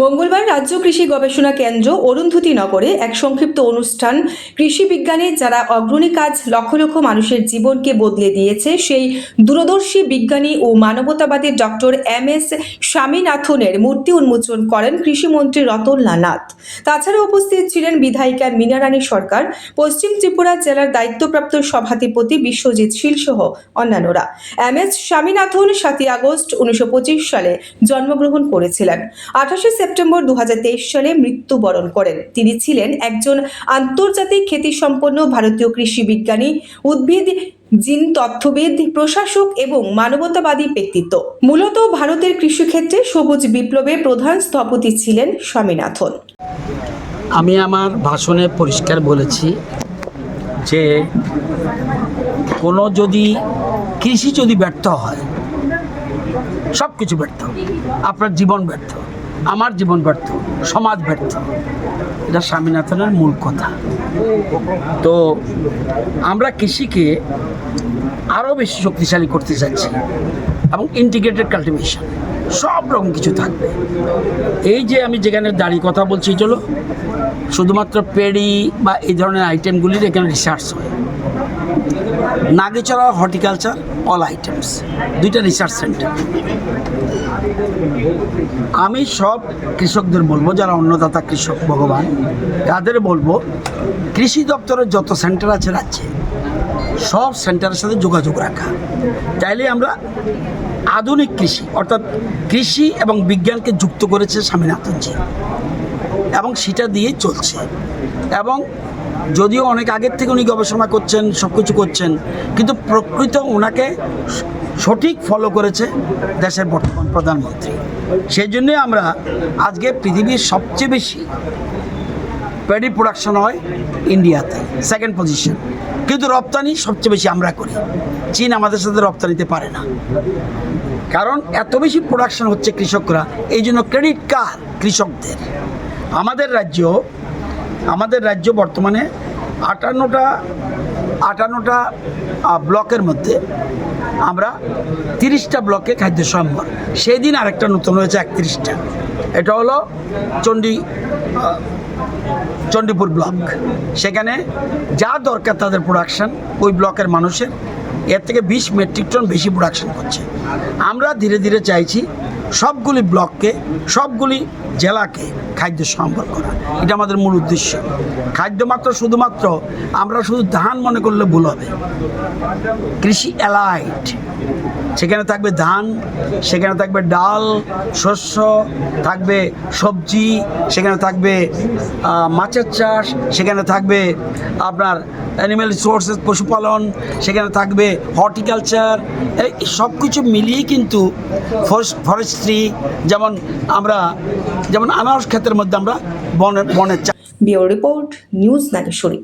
মঙ্গলবার রাজ্য কৃষি গবেষণা কেন্দ্র অরুন্ধতী নগরে এক সংক্ষিপ্ত অনুষ্ঠান কৃষি বিজ্ঞানে যারা অগ্রণী কাজ লক্ষ লক্ষ মানুষের জীবনকে বদলে দিয়েছে, সেই দূরদর্শী বিজ্ঞানী ও মানবতাবাদী ডক্টর এম এস স্বামীনাথনের মূর্তি উন্মোচন করেন কৃষিমন্ত্রী রতনলাল নাথ তাছাড়া উপস্থিত ছিলেন বিধায়িকা মীনারানী সরকার, পশ্চিম ত্রিপুরা জেলার দায়িত্বপ্রাপ্ত সভাধিপতি বিশ্বজিৎ শীল সহ অন্যান্যরা। এম এস স্বামীনাথন সাতই আগস্ট উনিশশো পঁচিশ সালে জন্মগ্রহণ করেছিলেন। আঠাশে সেপ্টেম্বর দু সালে মৃত্যুবরণ করেন। তিনি ছিলেন একজন আন্তর্জাতিক খ্যাতিসম্পন্ন ভারতীয় কৃষি বিজ্ঞানী, উদ্ভিদ, জিন তথ্যবিদ, প্রশাসক এবং মানবতাবাদী ব্যক্তিত্ব। মূলত ভারতের কৃষিক্ষেত্রে সবুজ বিপ্লবে প্রধান স্থপতি ছিলেন স্বামীনাথন। আমি আমার ভাষণে পরিষ্কার বলেছি যে কোনো যদি কৃষি যদি ব্যর্থ হয় সব কিছু ব্যর্থ। আপনার জীবন ব্যর্থ। আমার জীবন ব্যর্থ, সমাজ ব্যর্থ। এটা স্বামীনাথনের মূল কথা। তো আমরা কৃষিকে আরও বেশি শক্তিশালী করতে চাচ্ছি এবং ইন্টিগ্রেটেড কাল্টিভেশন সব রকম কিছু থাকবে। এই যে আমি যেখানে দাঁড়িয়ে কথা বলছি, চলো। শুধুমাত্র পেডি বা এই ধরনের আইটেমগুলির এখানে রিসার্চ হয়। নাগেচড়া হর্টিকালচার অল আইটেমস দুইটা রিসার্চ সেন্টার আমি সব কৃষকদের বলব, যারা অন্নদাতা কৃষক ভগবান, তাদের বলব, কৃষি দপ্তরের যত সেন্টার আছে রাজ্যে, সব সেন্টারের সাথে যোগাযোগ রাখা। তাইলে আমরা আধুনিক কৃষি, অর্থাৎ কৃষি এবং বিজ্ঞানকে যুক্ত করেছে স্বামীনাথনজি, এবং সেটা দিয়েই চলছে। এবং যদিও অনেক আগের থেকে উনি গবেষণা করছেন সব কিছু করছেন, কিন্তু প্রকৃত ওনাকে সঠিক ফলো করেছে দেশের বর্তমান প্রধানমন্ত্রী। সেই জন্যে আমরা আজকে পৃথিবীর সবচেয়ে বেশি প্যাডি প্রোডাকশন হয় ইন্ডিয়াতে সেকেন্ড পজিশন কিন্তু রপ্তানি সবচেয়ে বেশি আমরা করি। চীন আমাদের সাথে রপ্তানিতে পারে না। কারণ এত বেশি প্রোডাকশন হচ্ছে কৃষকরা, এই জন্য ক্রেডিট কার কৃষকদের। আমাদের রাজ্য আমাদের রাজ্য বর্তমানে আটান্নটা আটান্নটা ব্লকের মধ্যে আমরা তিরিশটা ব্লকে খাদ্য সম্বর সেই দিন আরেকটা নতুন হয়েছে একত্রিশটা। এটা হলো চণ্ডী চণ্ডীপুর ব্লক। সেখানে যা দরকার তাদের প্রোডাকশান ওই ব্লকের মানুষের। এর থেকে বিশ মেট্রিক টন বেশি প্রোডাকশান করছে। আমরা ধীরে ধীরে চাইছি সবগুলি ব্লককে, সবগুলি জেলাকে খাদ্য সম্বর করা। এটা আমাদের মূল উদ্দেশ্য। খাদ্য মাত্র শুধুমাত্র আমরা শুধু ধান মনে করলে ভুল হবে। কৃষি অ্যালাইট সেখানে থাকবে ধান, সেখানে থাকবে ডাল, শস্য, থাকবে সবজি, সেখানে থাকবে মাছের চাষ, সেখানে থাকবে আপনার অ্যানিম্যাল রিসোর্সেস পশুপালন, সেখানে থাকবে হর্টিকালচার, এই সব কিছু মিলিয়ে কিন্তু ফরেস্ট্রি যেমন আমরা যেমন আনারস ক্ষেতের মধ্যে আমরা বনের বনের রিপোর্ট নিউজ নাগেশ্বরী।